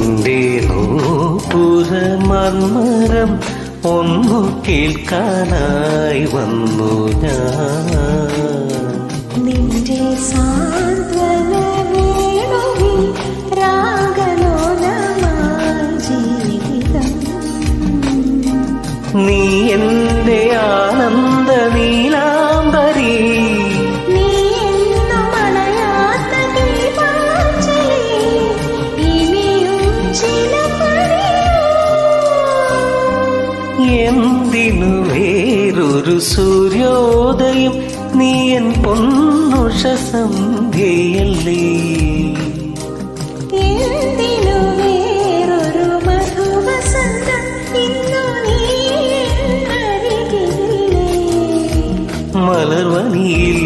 നിന്റെ ഒന്നു കേൾക്കാനായി വന്നു ഞാൻ. നിന്റെ സാന്ത്വന നീ എന്റെ ആ എന്തിനു വേറൊരു സൂര്യോദയം. നീ എൻ പൊന്നുഷ സന്ധ്യയല്ലേ. എന്തിനു വേറൊരു മധുവസന്തം ഇന്നു നീ എന്നരികിലില്ലേ മലർവനിയിൽ